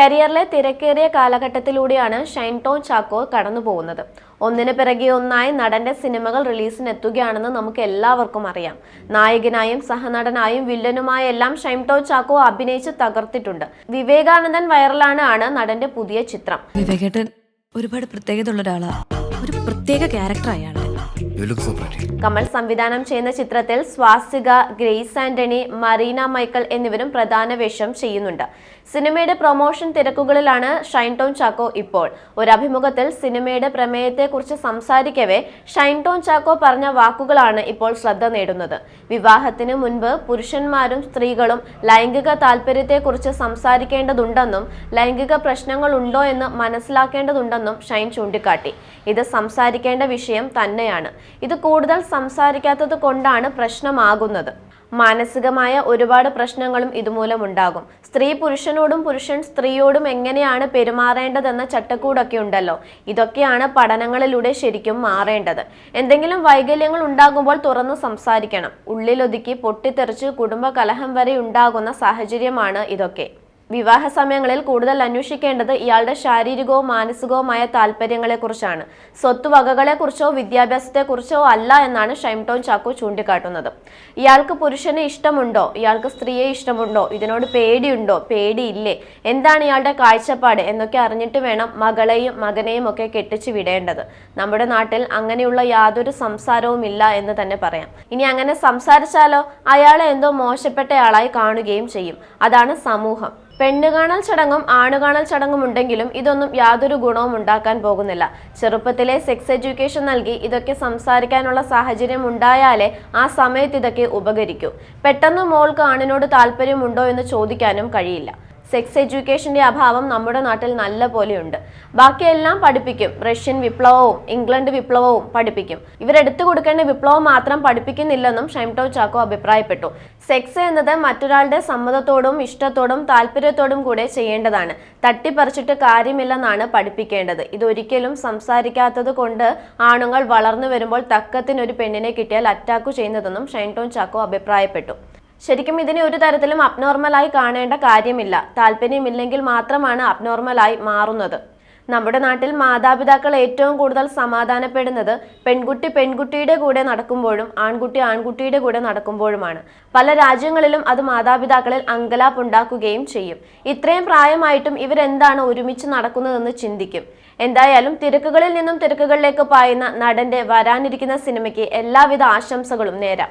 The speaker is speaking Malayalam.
കരിയറിലെ തിരക്കേറിയ കാലഘട്ടത്തിലൂടെയാണ് ഷൈൻ ടോൺ ചാക്കോ കടന്നു പോകുന്നത് ഒന്നിന് പിറകെ ഒന്നായി നടന്റെ സിനിമകൾ റിലീസിനെത്തുകയാണെന്ന് നമുക്ക് എല്ലാവർക്കും അറിയാം. നായകനായും സഹനടനായും വില്ലനുമായ എല്ലാം ഷൈൻ ടോൺ ചാക്കോ അഭിനയിച്ച് തകർത്തിട്ടുണ്ട്. വിവേകാനന്ദൻ വൈറലാണ് ആണ് നടന്റെ പുതിയ ചിത്രം. വിവേകേട്ടൻ ഒരുപാട് പ്രത്യേകത ഉള്ള ഒരാളാ ഒരു പ്രത്യേക ക്യാരക്ടർ അയാളുടെ കമൽ സംവിധാനം ചെയ്യുന്ന ചിത്രത്തിൽ സ്വാസിക ഗ്രേസ് ആന്റണി മറീന മൈക്കൽ എന്നിവരും പ്രധാന വേഷം ചെയ്യുന്നുണ്ട്. സിനിമയുടെ പ്രൊമോഷൻ തിരക്കുകളിലാണ് ഷൈൻ ടോൺ ചാക്കോ ഇപ്പോൾ. ഒരു അഭിമുഖത്തിൽ സിനിമയുടെ പ്രമേയത്തെക്കുറിച്ച് സംസാരിക്കവേ ഷൈൻ ടോൺ ചാക്കോ പറഞ്ഞ വാക്കുകളാണ് ഇപ്പോൾ ശ്രദ്ധ നേടുന്നത്. വിവാഹത്തിന് മുൻപ് പുരുഷന്മാരും സ്ത്രീകളും ലൈംഗിക താല്പര്യത്തെക്കുറിച്ച് സംസാരിക്കേണ്ടതുണ്ടെന്നും ലൈംഗിക പ്രശ്നങ്ങൾ ഉണ്ടോ എന്ന് മനസ്സിലാക്കേണ്ടതുണ്ടെന്നും ഷൈൻ ചൂണ്ടിക്കാട്ടി. ഇത് സംസാരിക്കേണ്ട വിഷയം തന്നെയാണ്. ഇത് കൂടുതൽ സംസാരിക്കാത്തത് കൊണ്ടാണ് പ്രശ്നമാകുന്നത്. മാനസികമായ ഒരുപാട് പ്രശ്നങ്ങളും ഇതുമൂലം ഉണ്ടാകും. സ്ത്രീ പുരുഷനോടും പുരുഷൻ സ്ത്രീയോടും എങ്ങനെയാണ് പെരുമാറേണ്ടതെന്ന ചട്ടക്കൂടൊക്കെ ഉണ്ടല്ലോ. ഇതൊക്കെയാണ് പഠനങ്ങളിലൂടെ ശരിക്കും മാറേണ്ടത്. എന്തെങ്കിലും വൈകല്യങ്ങൾ ഉണ്ടാകുമ്പോൾ തുറന്നു സംസാരിക്കണം. ഉള്ളിലൊതുക്കി പൊട്ടിത്തെറിച്ച് കുടുംബ കലഹം വരെ ഉണ്ടാകുന്ന സാഹചര്യമാണ് ഇതൊക്കെ. വിവാഹ സമയങ്ങളിൽ കൂടുതൽ അന്വേഷിക്കേണ്ടത് ഇയാളുടെ ശാരീരികവും മാനസികവുമായ താല്പര്യങ്ങളെക്കുറിച്ചാണ്. സ്വത്തുവകകളെക്കുറിച്ചോ വിദ്യാഭ്യാസത്തെക്കുറിച്ചോ അല്ല എന്നാണ് ഷൈംടോൺ ചാക്കോ ചൂണ്ടിക്കാട്ടുന്നത്. ഇയാൾക്ക് പുരുഷനെ ഇഷ്ടമുണ്ടോ? ഇയാൾക്ക് സ്ത്രീയെ ഇഷ്ടമുണ്ടോ? ഇതിനോട് പേടിയുണ്ടോ? പേടിയില്ലേ? എന്താണ് ഇയാളുടെ കാഴ്ചപ്പാട്? എന്നൊക്കെ അറിഞ്ഞിട്ട് വേണം മകളെയും മകനെയും ഒക്കെ കെട്ടിച്ചു വിടേണ്ടത്. നമ്മുടെ നാട്ടിൽ അങ്ങനെയുള്ള യാതൊരു സംസാരവും ഇല്ല എന്ന് തന്നെ പറയാം. ഇനി അങ്ങനെ സംസാരിച്ചാലോ? അയാളെ എന്തോ മോശപ്പെട്ടയാളായി കാണുകയും ചെയ്യും. അതാണ് സമൂഹം. പെണ്ണുകാണൽ ചടങ്ങും ആണുകാണൽ ചടങ്ങും ഉണ്ടെങ്കിലും ഇതൊന്നും യാതൊരു ഗുണവും ഉണ്ടാക്കാൻ പോകുന്നില്ല. ചെറുപ്പത്തിലെ സെക്സ് എഡ്യൂക്കേഷൻ നൽകി ഇതൊക്കെ സംസാരിക്കാനുള്ള സാഹചര്യം ഉണ്ടായാലേ ആ സമയത്ത് ഇതൊക്കെ ഉപകരിക്കൂ. പെട്ടെന്ന് മോൾക്ക് ആണിനോട് താല്പര്യമുണ്ടോ എന്ന് ചോദിക്കാനും കഴിയില്ല. സെക്സ് എഡ്യൂക്കേഷന്റെ അഭാവം നമ്മുടെ നാട്ടിൽ നല്ല പോലെയുണ്ട്. ബാക്കിയെല്ലാം പഠിപ്പിക്കും. റഷ്യൻ വിപ്ലവവും ഇംഗ്ലണ്ട് വിപ്ലവവും പഠിപ്പിക്കും. ഇവരെടുത്തു കൊടുക്കേണ്ട വിപ്ലവം മാത്രം പഠിപ്പിക്കുന്നില്ലെന്നും ഷൈംടോ ചാക്കോ അഭിപ്രായപ്പെട്ടു. സെക്സ് എന്നത് മറ്റൊരാളുടെ സമ്മതത്തോടും ഇഷ്ടത്തോടും താല്പര്യത്തോടും കൂടെ ചെയ്യേണ്ടതാണ്. തട്ടിപ്പറിച്ചിട്ട് കാര്യമില്ലെന്നാണ് പഠിപ്പിക്കേണ്ടത്. ഇതൊരിക്കലും സംസാരിക്കാത്തത് കൊണ്ട് ആണുങ്ങൾ വളർന്നു വരുമ്പോൾ തക്കത്തിനൊരു പെണ്ണിനെ കിട്ടിയാൽ അറ്റാക്കു ചെയ്യുന്നതെന്നും ഷൈൻടോൺ ചാക്കോ അഭിപ്രായപ്പെട്ടു. ശരിക്കും ഇതിനെ ഒരു തരത്തിലും അബ്നോർമലായി കാണേണ്ട കാര്യമില്ല. താല്പര്യമില്ലെങ്കിൽ മാത്രമാണ് അബ്നോർമലായി മാറുന്നത്. നമ്മുടെ നാട്ടിൽ മാതാപിതാക്കൾ ഏറ്റവും കൂടുതൽ സമാധാനപ്പെടുന്നത് പെൺകുട്ടി പെൺകുട്ടിയുടെ കൂടെ നടക്കുമ്പോഴും ആൺകുട്ടി ആൺകുട്ടിയുടെ കൂടെ നടക്കുമ്പോഴുമാണ്. പല രാജ്യങ്ങളിലും അത് മാതാപിതാക്കളിൽ അങ്കലാപ്പ് ഉണ്ടാക്കുകയും ചെയ്യും. ഇത്രയും പ്രായമായിട്ടും ഇവരെന്താണ് ഒരുമിച്ച് നടക്കുന്നതെന്ന് ചിന്തിക്കും. എന്തായാലും തിരക്കുകളിൽ നിന്നും തിരക്കുകളിലേക്ക് പായുന്ന നടന്റെ വരാനിരിക്കുന്ന സിനിമയ്ക്ക് എല്ലാവിധ ആശംസകളും നേരാം.